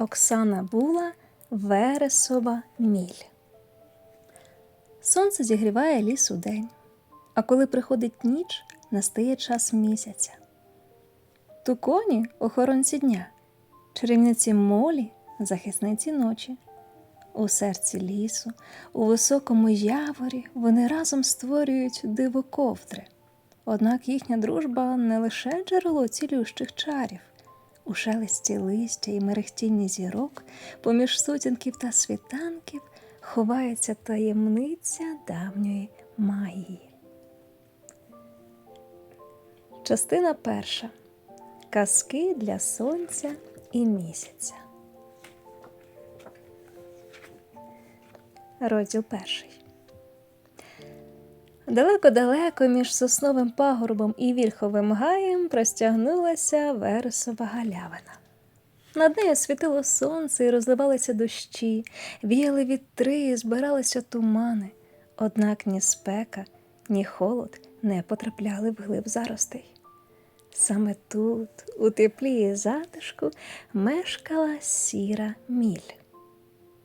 Оксана була Вересова міль. Сонце зігріває ліс у день, а коли приходить ніч, настає час місяця. Туконі охоронці дня, чарівниці молі, захисниці ночі. У серці лісу, у високому яворі вони разом створюють диво ковдри. Однак їхня дружба не лише джерело цілющих чарів. У шелесті листя і мерехтінні зірок, поміж сутінків та світанків ховається таємниця давньої магії. Частина перша. Казки для сонця і місяця. Розділ перший. Далеко-далеко між сосновим пагорбом і вільховим гаєм простягнулася вересова галявина. Над нею світило сонце і розливалися дощі, віяли вітри, і збиралися тумани. Однак ні спека, ні холод не потрапляли вглиб заростей. Саме тут, у теплі і затишку, мешкала сіра міль.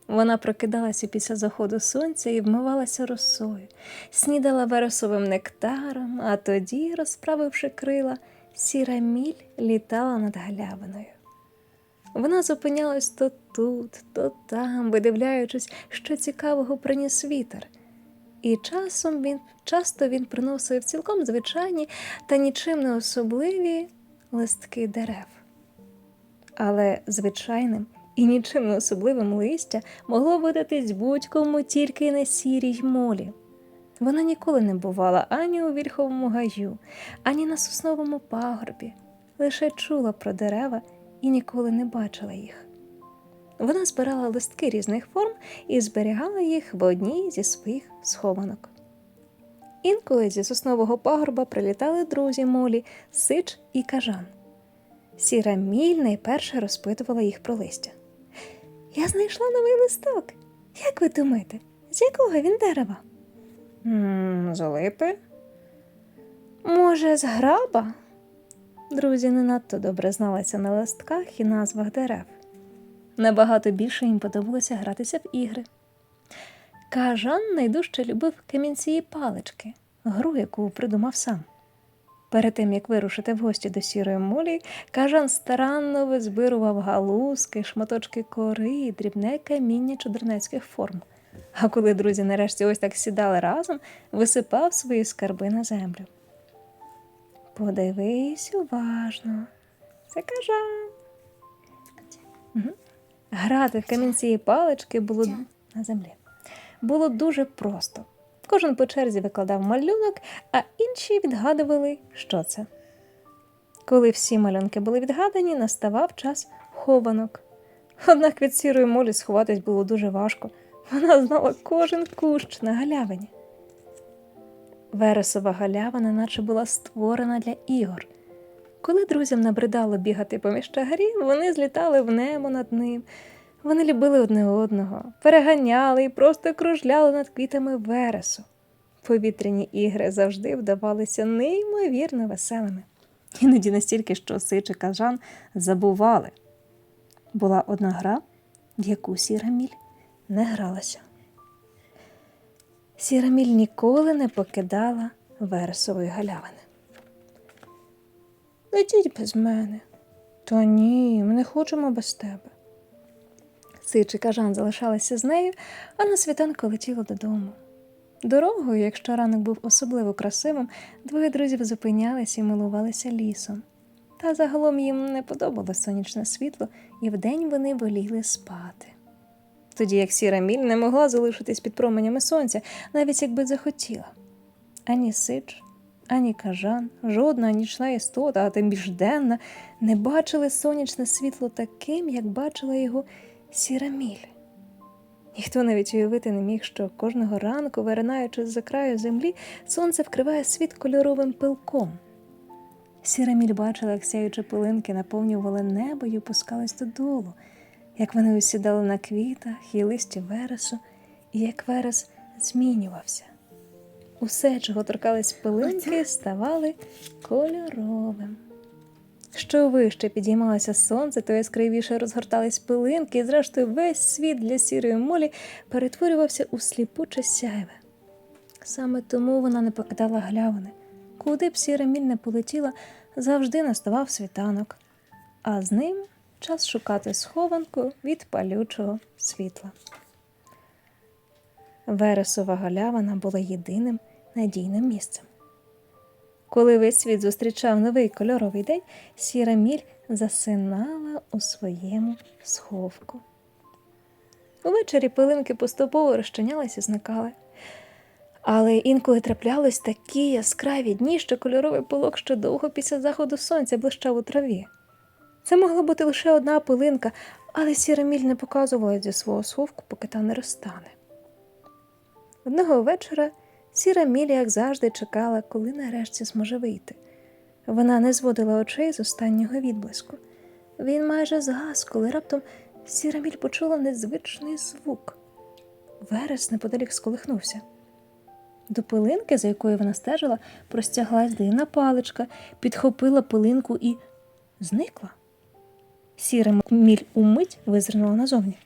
Вона прокидалася після заходу сонця і вмивалася росою, снідала вересовим нектаром, а тоді, розправивши крила, сіра міль літала над галявиною. Вона зупинялась то тут, то там, видивляючись, що цікавого приніс вітер. І часом він, часто він приносив цілком звичайні та нічим не особливі листки дерев. Але звичайним і нічим особливим листя могло видатись будь-кому тільки на сірій молі. Вона ніколи не бувала ані у вільховому гаю, ані на сосновому пагорбі, лише чула про дерева і ніколи не бачила їх. Вона збирала листки різних форм і зберігала їх в одній зі своїх схованок. Інколи зі соснового пагорба прилітали друзі молі, сич і кажан. Сіра міль найперше розпитувала їх про листя. Я знайшла новий листок. Як ви думаєте, з якого він дерева? З липи? Може, з граба? Друзі не надто добре зналися на листках і назвах дерев. Набагато більше їм подобалося гратися в ігри. Кажан найдужче любив камінці і палички, гру, яку придумав сам. Перед тим, як вирушити в гості до сірої молі, кажан старанно визбирував галузки, шматочки кори і дрібне каміння чудернецьких форм. А коли друзі нарешті ось так сідали разом, висипав свої скарби на землю. Подивись уважно. Це кажан. Угу. Грати в камінці і палички було на землі. Було дуже просто. Кожен по черзі викладав малюнок, а інші відгадували, що це. Коли всі малюнки були відгадані, наставав час хованок. Однак від сірої молі сховатись було дуже важко. Вона знала кожен кущ на галявині. Вересова галявина, наче була створена для ігор. Коли друзям набридало бігати поміж чагарів, вони злітали в небо над ним. Вони любили одне одного, переганяли і просто кружляли над квітами вересу. Повітряні ігри завжди вдавалися неймовірно веселими. Іноді настільки, що Сич і кажан забували. Була одна гра, в яку сіра міль не гралася. Сіра міль ніколи не покидала вересової галявини. Летіть без мене. Та ні, ми не хочемо без тебе. Сич і кажан залишалися з нею, а на світанку летіла додому. Дорогою, якщо ранок був особливо красивим, двоє друзів зупинялися і милувалися лісом. Та загалом їм не подобалось сонячне світло, і вдень вони воліли спати. Тоді як сіра міль не могла залишитись під променями сонця, навіть якби захотіла. Ані сич, ані кажан, жодна нічна істота, а тим більш денна, не бачили сонячне світло таким, як бачила його сіра міль. Ніхто навіть уявити не міг, що кожного ранку, виринаючи з-за краю землі, сонце вкриває світ кольоровим пилком. Сіра міль бачила, як сяючі пилинки наповнювали небо і опускались додолу, як вони осідали на квітах і листі вересу, і як верес змінювався. Усе, чого торкались пилинки, ставали кольоровим. Що вище підіймалося сонце, то яскравіше розгортались пилинки, і зрештою весь світ для сірої молі перетворювався у сліпуче сяйве. Саме тому вона не покидала галявини. Куди б сіра міль не полетіла, завжди наставав світанок, а з ним час шукати схованку від палючого світла. Вересова галявина була єдиним надійним місцем. Коли весь світ зустрічав новий кольоровий день, сіра міль засинала у своєму сховку. Увечері пилинки поступово розчинялись і зникали. Але інколи траплялись такі яскраві дні, що кольоровий пилок ще довго після заходу сонця блищав у траві. Це могла бути лише одна пилинка, але сіра міль не показувала зі свого сховку, поки та не розтане. Одного вечора сіра міль, як завжди, чекала, коли нарешті зможе вийти. Вона не зводила очей з останнього відблиску. Він майже згас, коли раптом сіра міль почула незвичний звук. Верес неподалік сколихнувся. До пилинки, за якою вона стежила, простяглась дивна паличка, підхопила пилинку і зникла. Сіра міль умить визирнула назовні.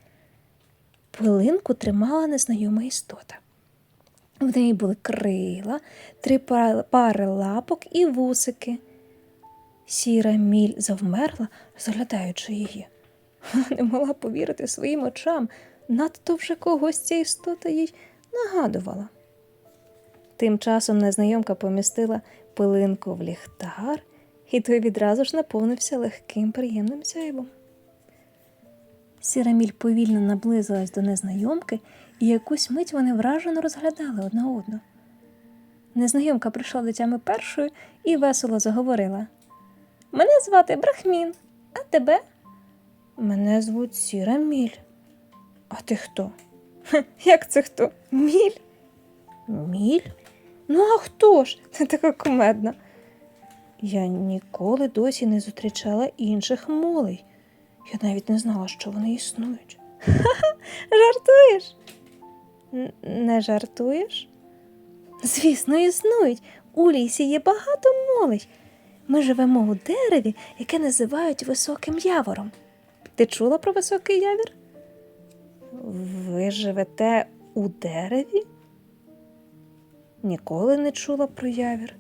Пилинку тримала незнайома істота. В неї були крила, три пари лапок і вусики. Сіра міль завмерла, розглядаючи її. Не могла повірити своїм очам, надто вже когось ця істота їй нагадувала. Тим часом незнайомка помістила пилинку в ліхтар, і той відразу ж наповнився легким приємним сяйвом. Сіра міль повільно наблизилась до незнайомки, і якусь мить вони вражено розглядали одна одну. Незнайомка прийшла до тями першою і весело заговорила. Мене звати Брахмін, а тебе? Мене звуть Сіра Міль. А ти хто? «Хе, Як це хто? Міль? Міль? Ну, а хто ж? Ти така кумедна. Я ніколи досі не зустрічала інших молей. Я навіть не знала, що вони існують. Ха-ха, жартуєш? Не жартуєш? Звісно, існують. У лісі є багато молей. Ми живемо у дереві, яке називають високим явором. Ти чула про високий явір? Ви живете у дереві? Ніколи не чула про явір.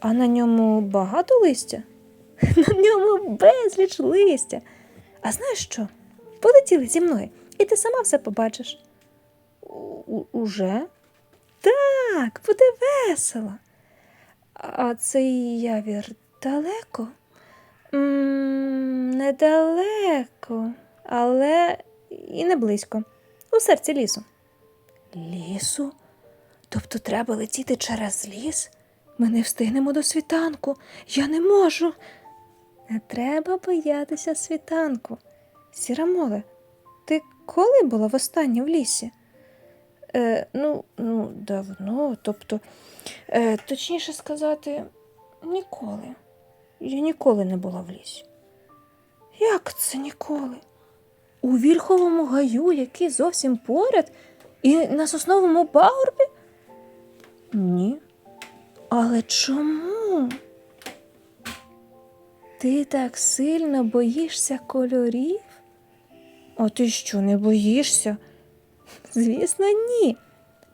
А на ньому багато листя? На ньому безліч листя. А знаєш що? Полетіли зі мною, і ти сама все побачиш. Уже? Так, буде весело. А цей явір далеко? м недалеко, але і не близько. У серці лісу. Лісу? Тобто треба летіти через ліс? Ми не встигнемо до світанку. Я не можу. Не треба боятися світанку. Сіра моле, ти коли була востаннє в лісі? Е, ну, ну, давно, тобто, е, точніше сказати, ніколи. Я ніколи не була в лісі. Як це ніколи? У вільховому гаю, який зовсім поряд, і на сосновому пагорбі? Ні. Але чому? Ти так сильно боїшся кольорів? А ти що, не боїшся? Звісно, ні.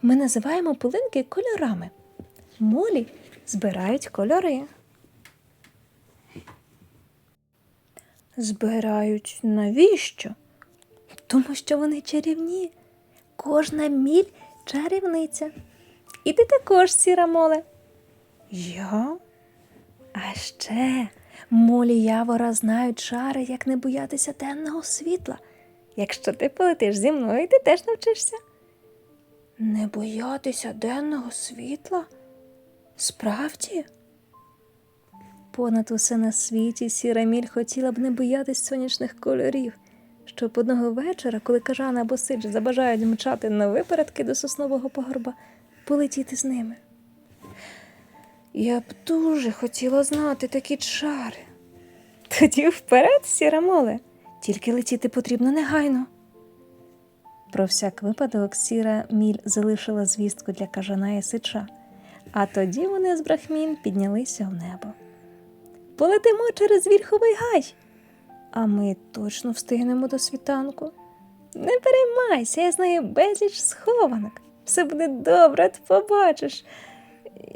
Ми називаємо пилинки кольорами. Молі збирають кольори. Збирають навіщо? Тому що вони чарівні. Кожна міль чарівниця. І ти також, сіра моле. Я? А ще молі явора знають чари, як не боятися денного світла. Якщо ти полетиш зі мною, ти теж навчишся. Не боятися денного світла? Справді? Понад усе на світі сіра міль хотіла б не боятись сонячних кольорів, щоб одного вечора, коли кажана або сидж забажають мчати на випередки до соснового пагорба, полетіти з ними. Я б дуже хотіла знати такі чари. Тоді вперед, сіра моле, тільки летіти потрібно негайно. Про всяк випадок сіра міль залишила звістку для кажана і сича, а тоді вони з брахмін піднялися в небо. полетимо через вільховий гай. А ми точно встигнемо до світанку. Не переймайся, я знаю безліч схованок. Все буде добре, ти побачиш.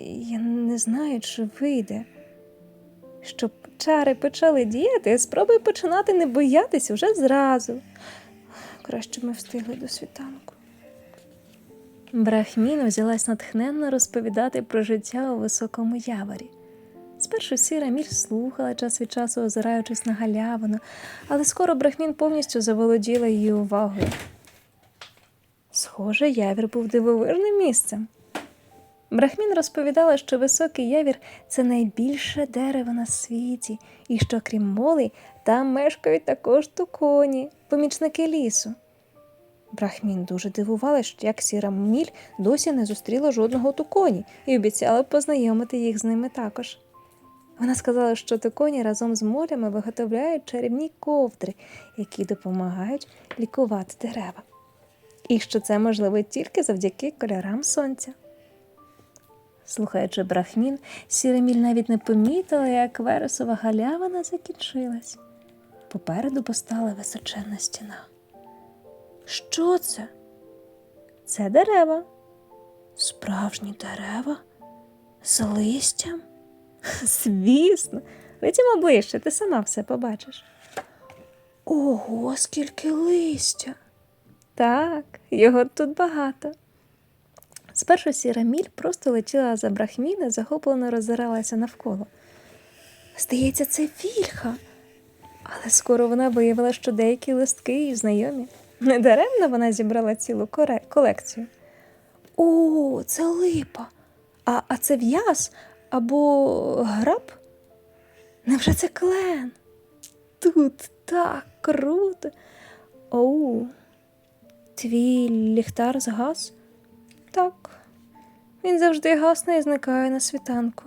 Я не знаю, чи вийде. Щоб чари почали діяти, спробуй починати не боятися вже зразу. Краще ми встигли до світанку. Брахмін взялась натхненно розповідати про життя у високому яворі. Спершу сіра міль слухала час від часу, озираючись на галявину, але скоро брахмін повністю заволоділа її увагою. Схоже, явір був дивовижним місцем. Брахмін розповідала, що високий явір це найбільше дерево на світі, і що, крім молей, там мешкають також туконі, помічники лісу. Брахмін дуже дивувалась, як сіра міль досі не зустріла жодного туконі і обіцяла познайомити їх з ними також. Вона сказала, що туконі разом з молями виготовляють чарівні ковдри, які допомагають лікувати дерева. І що це можливо тільки завдяки кольорам сонця. Слухаючи брахмін, Сіреміль навіть не помітила, як вересова галявина закінчилась. Попереду постала височенна стіна. Що це? Це дерева. Справжні дерева? З листям? Звісно, летімо ближче, ти сама все побачиш. Ого, скільки листя. Так, його тут багато. Спершу сіра міль просто летіла за брахміни, захоплено роззиралася навколо. Здається, це вільха. Але скоро вона виявила, що деякі листки їй знайомі. Недаремно вона зібрала цілу коре- колекцію. О, це липа. А, а це в'яз або граб? Невже це клен? Тут так круто. Оу, твій ліхтар згас? Так. Він завжди гасне і зникає на світанку.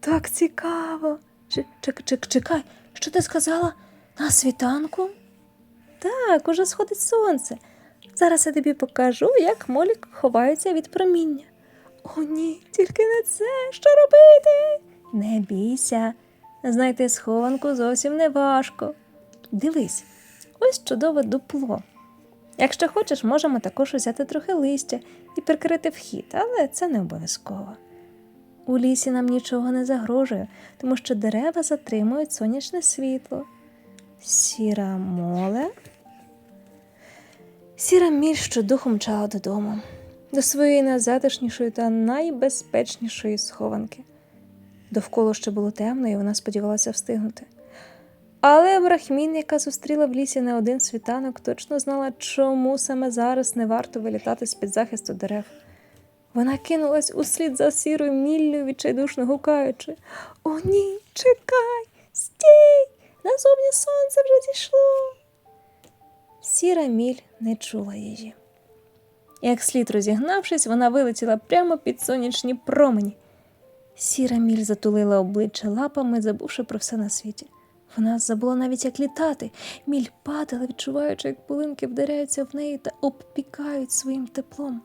Так цікаво. Чи- Чек, чек, чекай, що ти сказала? На світанку? Так, уже сходить сонце. Зараз я тобі покажу, як молік ховається від проміння. О, ні, тільки не це. Що робити? Не бійся. Знайти схованку зовсім не важко. Дивись, ось чудове дупло. Якщо хочеш, можемо також взяти трохи листя і прикрити вхід, але це не обов'язково. У лісі нам нічого не загрожує, тому що дерева затримують сонячне світло. Сіра моле. Сіра міль щодухом мчала додому, до своєї найзатишнішої та найбезпечнішої схованки. Довкола ще було темно, і вона сподівалася встигнути. Але Брахмін, яка зустріла в лісі не один світанок, точно знала, чому саме зараз не варто вилітати з-під захисту дерев. Вона кинулась услід за сірою міллю, відчайдушно гукаючи О, ні, чекай, стій! Назовні сонце вже зійшло. Сіра міль не чула її. Як слід розігнавшись, вона вилетіла прямо під сонячні промені. Сіра міль затулила обличчя лапами, забувши про все на світі. Вона забула навіть як літати. Міль падала, відчуваючи, як пулинки вдаряються в неї та обпікають своїм теплом.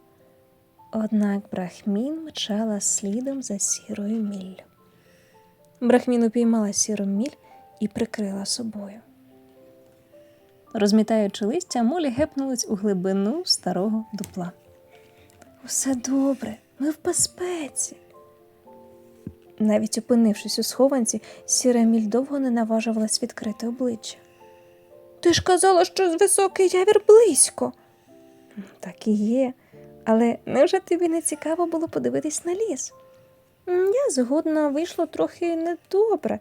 Однак Брахмін мчала слідом за сірою міллю. Брахмін упіймала сіру міль і прикрила собою. Розмітаючи листя, молі гепнулись у глибину старого дупла. Усе добре, ми в безпеці. Навіть опинившись у схованці, сіра міль довго не наважувалась відкрити обличчя. Ти ж казала, що високий явір близько. Так і є. Але невже тобі не цікаво було подивитись на ліс? Я згодна вийшло трохи недобре.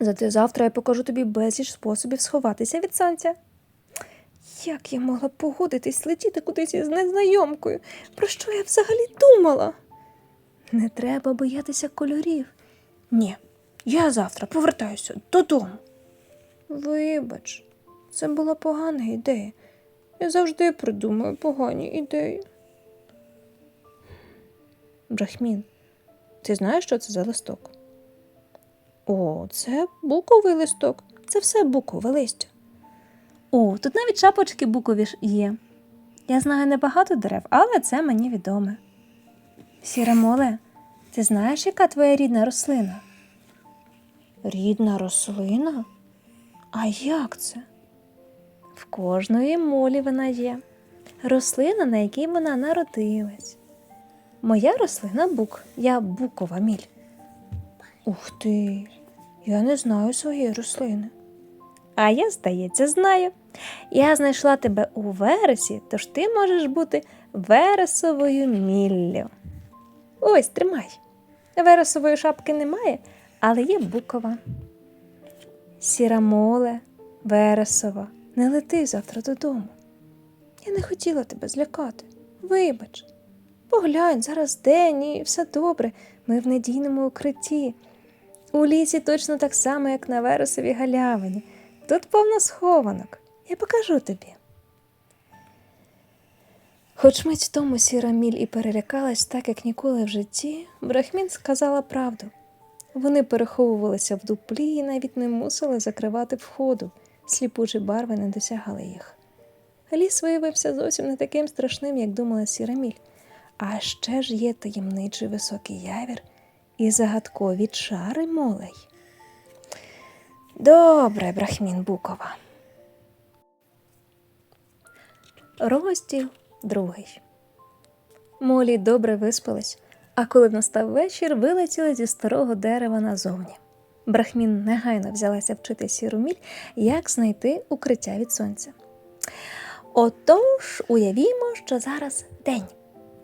Зате завтра я покажу тобі безліч способів сховатися від сонця. Як я могла погодитись летіти кудись із незнайомкою? Про що я взагалі думала? Не треба боятися кольорів. Ні, я завтра повертаюся додому. Вибач, це була погана ідея. Я завжди придумую погані ідеї. Брахмін, ти знаєш, що це за листок? О, це буковий листок. Це все букове листя. О, тут навіть шапочки букові ж є. Я знаю небагато дерев, але це мені відоме. Сіре моле, ти знаєш, яка твоя рідна рослина? Рідна рослина? А як це? В кожної молі вона є. Рослина, на якій вона народилась. Моя рослина бук, я букова міль. Ух ти, я не знаю своєї рослини. А я, здається, знаю. Я знайшла тебе у вересі, тож ти можеш бути вересовою міллю. Ось, тримай. Вересової шапки немає, але є букова. Сіра моле, вересова, не лети завтра додому. Я не хотіла тебе злякати. Вибач. Поглянь, зараз день і все добре. Ми в надійному укритті. У лісі точно так само, як на вересовій галявині. Тут повно схованок. Я покажу тобі. Хоч мить тому сіра міль і перелякалась так, як ніколи в житті, Брахмін сказала правду. Вони переховувалися в дуплі і навіть не мусили закривати входу, сліпучі барви не досягали їх. Ліс виявився зовсім не таким страшним, як думала сіра міль. А ще ж є таємничий високий явір і загадкові чари молей. Добре, Брахмін Букова. Розділ другий. Молі добре виспались, а коли настав вечір, вилетіли зі старого дерева назовні. Брахмін негайно взялася вчити сіру міль, як знайти укриття від сонця. Отож, уявімо, що зараз день.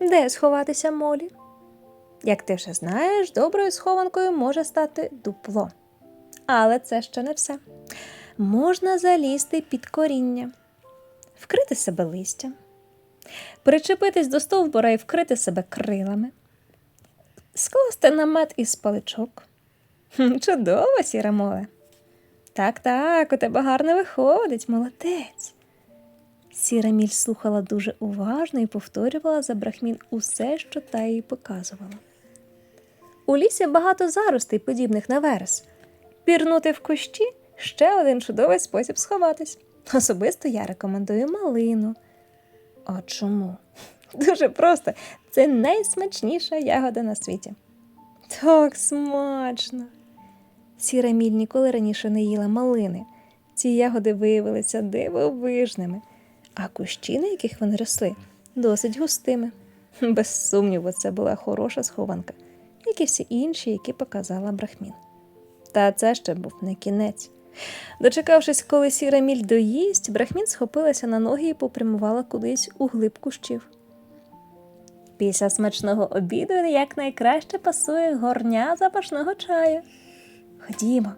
Де сховатися молі? Як ти вже знаєш, доброю схованкою може стати дупло. Але це ще не все. Можна залізти під коріння, вкрити себе листям, причепитись до стовбура і вкрити себе крилами, скласти намет із паличок. Чудово, сіра моле. Так, так, у тебе гарно виходить, молодець. Сіра міль слухала дуже уважно і повторювала за брахмін усе, що та їй показувала. У лісі багато заростей, подібних на верес. Пірнути в кущі ще один чудовий спосіб сховатись. Особисто я рекомендую малину. А чому? Дуже просто. Це найсмачніша ягода на світі. Так смачно. Сіра міль ніколи раніше не їла малини. Ці ягоди виявилися дивовижними, а кущі, на яких вони росли, досить густими. Без сумніву, це була хороша схованка, як і всі інші, які показала брахмін. Та це ще був не кінець. Дочекавшись, коли сіра міль доїсть, брахмін схопилася на ноги і попрямувала кудись у глиб кущів. Після смачного обіду якнайкраще пасує горня запашного чаю. Ходімо,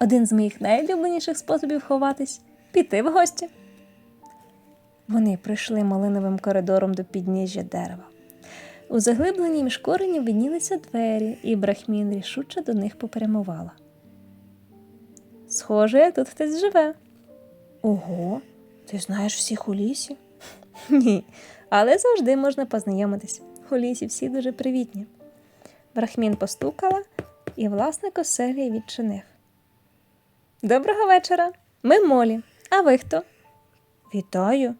один з моїх найулюбленіших способів ховатись піти в гості. Вони прийшли малиновим коридором до підніжжя дерева. У заглибленні між коренів виднілися двері, і брахмін рішуче до них попрямувала. Схоже, тут хтось живе. Ого, ти знаєш всіх у лісі? Ні, але завжди можна познайомитись. У лісі всі дуже привітні. Брахмін постукала, і власник оселі відчинив. Доброго вечора. Ми Молі. А ви хто? Вітаю.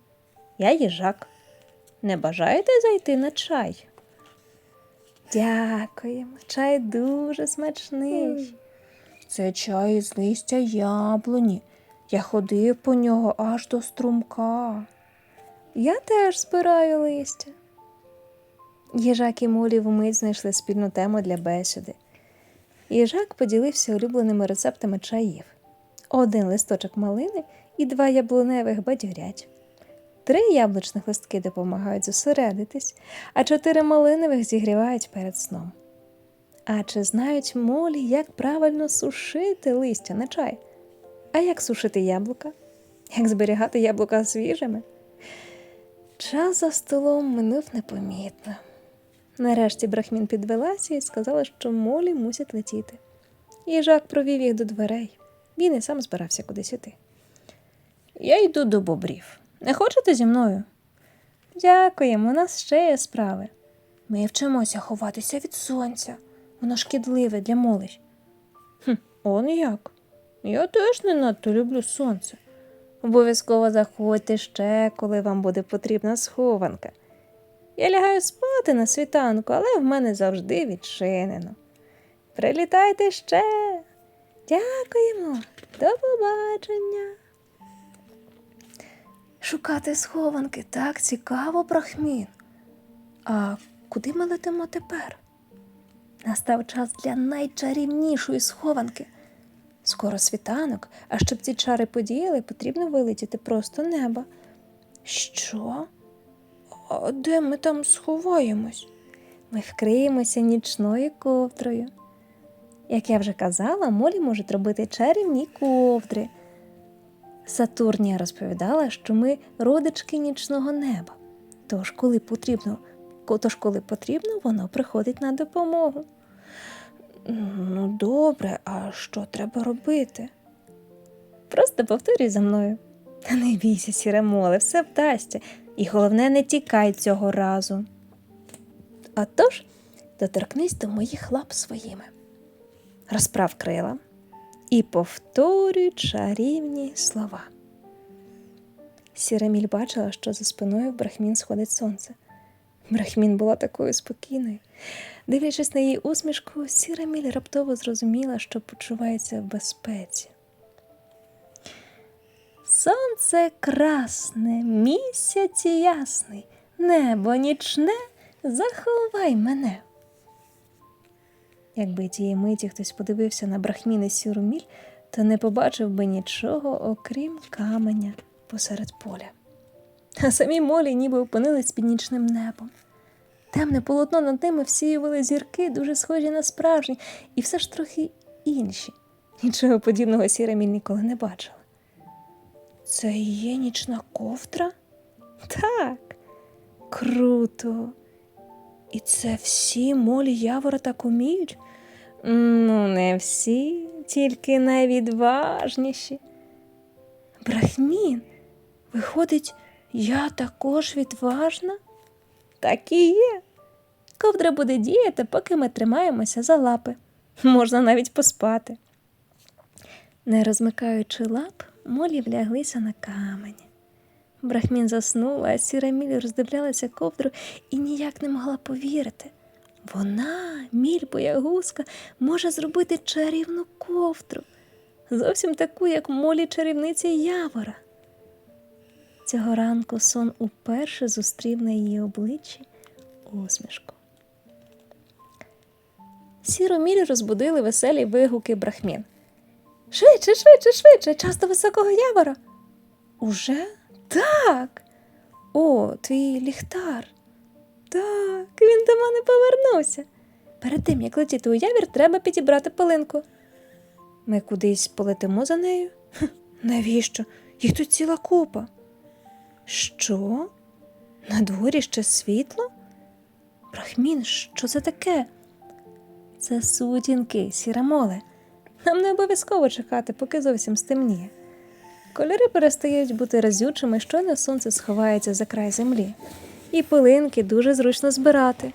Я їжак. Не бажаєте зайти на чай? Дякуємо. Чай дуже смачний. Це чай з листя яблуні. Я ходив по нього аж до струмка. Я теж збираю листя. Їжак і Молі вмить знайшли спільну тему для бесіди. Їжак поділився улюбленими рецептами чаїв: один листочок малини і два яблуневих бадьорять. Три яблучних листки допомагають зосередитись, а чотири малинових зігрівають перед сном. А чи знають молі, як правильно сушити листя на чай? А як сушити яблука? Як зберігати яблука свіжими? Час за столом минув непомітно. Нарешті Брахмін підвелася і сказала, що молі мусять летіти. Їжак провів їх до дверей. Він і сам збирався кудись іти. Я йду до бобрів. Не хочете зі мною? Дякуємо, у нас ще є справи. Ми вчимося ховатися від сонця. Воно шкідливе для молодь. Хм, он як? Я теж не надто люблю сонце. Обов'язково заходьте ще, коли вам буде потрібна схованка. Я лягаю спати на світанку, але в мене завжди відчинено. Прилітайте ще. Дякуємо. До побачення. Шукати схованки так цікаво, брахмін. А куди ми летимо тепер? Настав час для найчарівнішої схованки. Скоро світанок, а щоб ці чари подіяли, потрібно вилетіти просто неба. Що? А де ми там сховаємось? Ми вкриємося нічною ковдрою. Як я вже казала, молі можуть робити чарівні ковдри. Сатурнія розповідала, що ми родички нічного неба. Тож, коли потрібно, тож, коли потрібно, воно приходить на допомогу. Ну, добре, а що треба робити? Просто повторюй за мною. Та не бійся, сіре моле, все вдасться. І головне, не тікай цього разу. А тож, доторкнись до моїх лап своїми. Розправ крила і повторюй чарівні слова. Сіраміль бачила, що за спиною в брахмін сходить сонце. Брахмін була такою спокійною. Дивлячись на її усмішку, Сіраміль раптово зрозуміла, що почувається в безпеці. Сонце красне, місяць ясний, небо нічне, заховай мене. Якби тієї миті хтось подивився на брахміни сіроміль, то не побачив би нічого, окрім каменя посеред поля. А самі молі ніби опинились під нічним небом. Темне полотно над ними всіювали зірки, дуже схожі на справжні, і все ж трохи інші. Нічого подібного Сіраміль ніколи не бачила. Це є нічна ковдра? Так, круто. І це всі молі явора так уміють? Ну, не всі, тільки найвідважніші. Брахмін, виходить, я також відважна? Так і є. Ковдра буде діяти, поки ми тримаємося за лапи. Можна навіть поспати. Не розмикаючи лап, молі вляглися на камені. Брахмін заснула, а сіра міль роздивлялася ковдру і ніяк не могла повірити. Вона, міль боягузка, може зробити чарівну ковдру, зовсім таку, як молі чарівниці Явора. Цього ранку сон уперше зустрів на її обличчі усмішку. Сіру міль розбудили веселі вигуки брахмін. Швидше, швидше, швидше, час до високого явора. Уже? Так. О, твій ліхтар. Так, він до мене повернувся. Перед тим, як летіти у явір, треба підібрати пилинку. Ми кудись полетимо за нею? Навіщо? Їх тут ціла купа. Що? На дворі ще світло? Брахмін, що це таке? Це сутінки, сірамоле. Нам не обов'язково чекати, поки зовсім стемніє. Кольори перестають бути разючими, щойно сонце сховається за край землі. І пилинки дуже зручно збирати.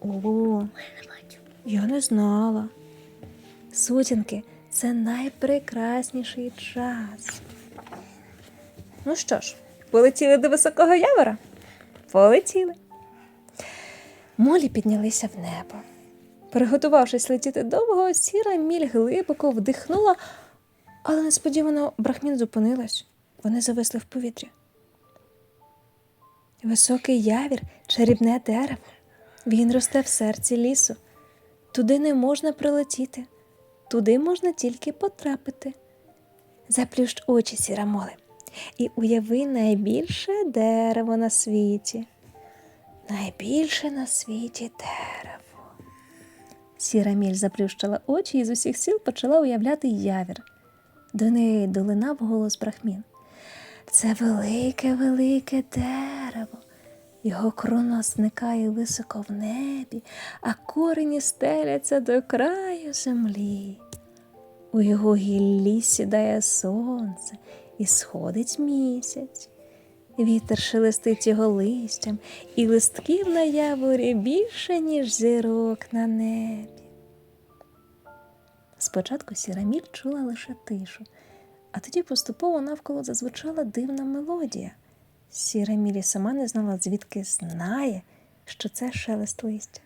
О, я не знала. Сутінки це найпрекрасніший час. Ну що ж, полетіли до високого явора? Полетіли. Молі піднялися в небо. Приготувавшись летіти довго, сіра міль глибоко вдихнула, але несподівано брахмін зупинилась. Вони зависли в повітрі. Високий явір, чарівне дерево. Він росте в серці лісу. Туди не можна прилетіти, туди можна тільки потрапити. Заплющ очі, сірамоле, і уяви найбільше дерево на світі. Найбільше на світі дерево. Сіра міль заплющила очі і з усіх сил почала уявляти явір. До неї долинав голос брахмін. Це велике, велике дерево. Його крона зникає високо в небі, а корені стеляться до краю землі. У його гіллі сідає сонце і сходить місяць. Вітер шелестить його листям, і листків на яворі більше, ніж зірок на небі. Спочатку Сіраміль чула лише тишу, а тоді поступово навколо зазвучала дивна мелодія. Сірамілі сама не знала, звідки знає, що це шелест листя.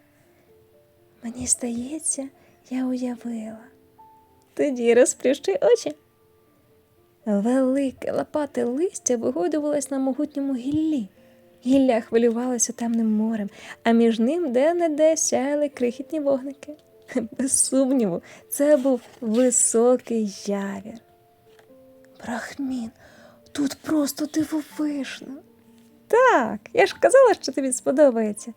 Мені здається, я уявила. Тоді розплющи очі. Велике лопате листя вигодувалось на могутньому гіллі. Гілля хвилювалося темним морем, а між ним де-не-де сяяли крихітні вогники. Без сумніву, це був високий явір. Брахмін, тут просто дивовижно. Так, я ж казала, що тобі сподобається.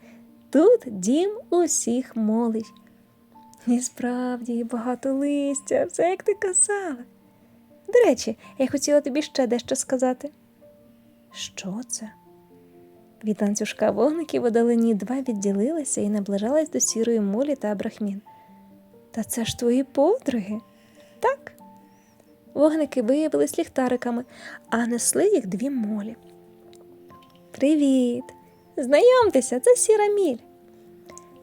Тут дім усіх молить. І справді багато листя, все як ти казала. До речі, я хотіла тобі ще дещо сказати. Що це? Від ланцюжка вогників удалині два відділилися і наближались до сірої молі та брахмін. Та це ж твої подруги. Так. Вогники виявились ліхтариками, а несли їх дві молі. Привіт! Знайомтеся, це сіра міль.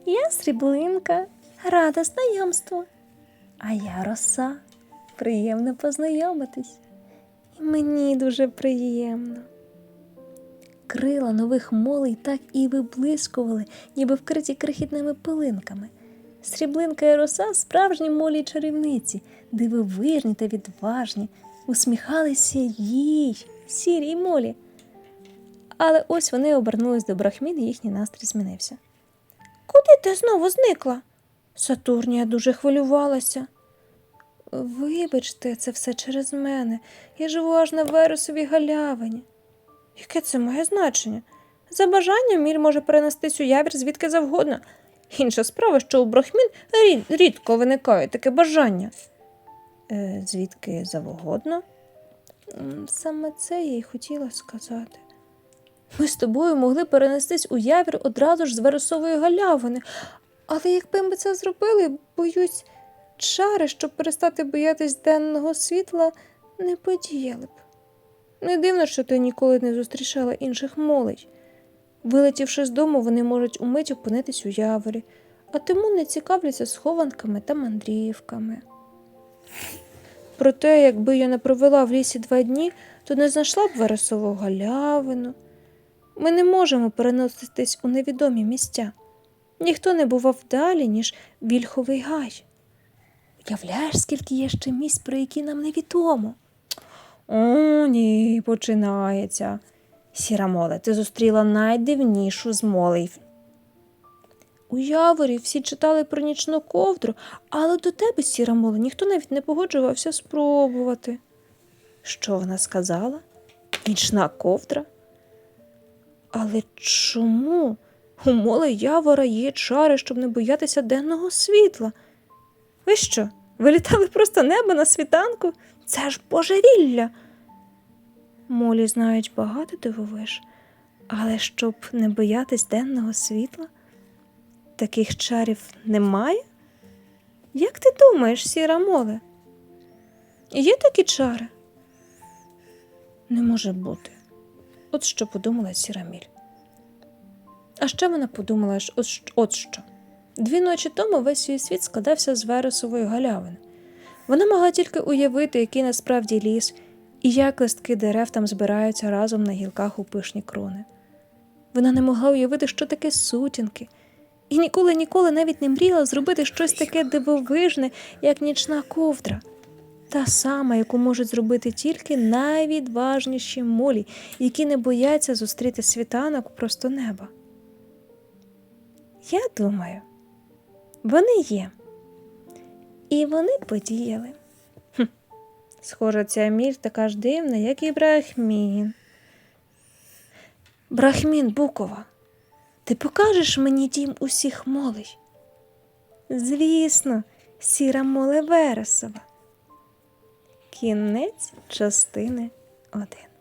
Я сріблинка, рада знайомству. А я роса. Приємно познайомитись. І мені дуже приємно. Крила нових молей так і виблискували, ніби вкриті крихітними пилинками. Сріблинка і роса справжні молі чарівниці, дивовижні та відважні, усміхалися їй, сірій молі. Але ось вони обернулись до брахмін, і їхній настрій змінився. Куди ти знову зникла? Сатурнія дуже хвилювалася. Вибачте, це все через мене. Я живу аж на вересовій галявині. Яке це має значення? За бажанням міль може перенестись у явір звідки завгодно. Інша справа, що у брахмін рід, рідко виникає таке бажання. Е, звідки завгодно? Саме це я й хотіла сказати. Ми з тобою могли перенестись у явір одразу ж з вересової галявини, але якби ми це зробили, боюсь, чари, щоб перестати боятись денного світла, не подіяли б. Не дивно, що ти ніколи не зустрічала інших молей. Вилетівши з дому, вони можуть умить опинитись у яворі, а тому не цікавляться схованками та мандрівками. Проте, якби я не провела в лісі два дні, то не знайшла б вересову галявину. Ми не можемо переноситись у невідомі місця. Ніхто не бував далі, ніж вільховий гай. Уявляєш, скільки є ще місць, про які нам невідомо. О, ні, починається. Сіра моле, ти зустріла найдивнішу з молей. У яворі всі читали про нічну ковдру, але до тебе, сіра моле, ніхто навіть не погоджувався спробувати. Що вона сказала? Нічна ковдра? Але чому? У моле явора є чари, щоб не боятися денного світла. Ви що, вилітали просто небо на світанку? Це ж божевілля. Молі знають багато дивовиж, але щоб не боятись денного світла, таких чарів немає? Як ти думаєш, сіра моле? Є такі чари? Не може бути. От що подумала сіра міль. А ще вона подумала, от що. Дві ночі тому весь її світ складався з вересової галявини. Вона могла тільки уявити, який насправді ліс, і як листки дерев там збираються разом на гілках у пишні крони. Вона не могла уявити, що таке сутінки, і ніколи ніколи навіть не мріяла зробити щось таке дивовижне, як нічна ковдра. Та сама, яку можуть зробити тільки найвідважніші молі, які не бояться зустріти світанок просто неба. Я думаю, вони є. І вони подіяли. Хм. Схоже, ця міль така ж дивна, як і Брахмін. Брахмін Букова, ти покажеш мені дім усіх молей? Звісно, сіра моле Вересова. Кінець частини один.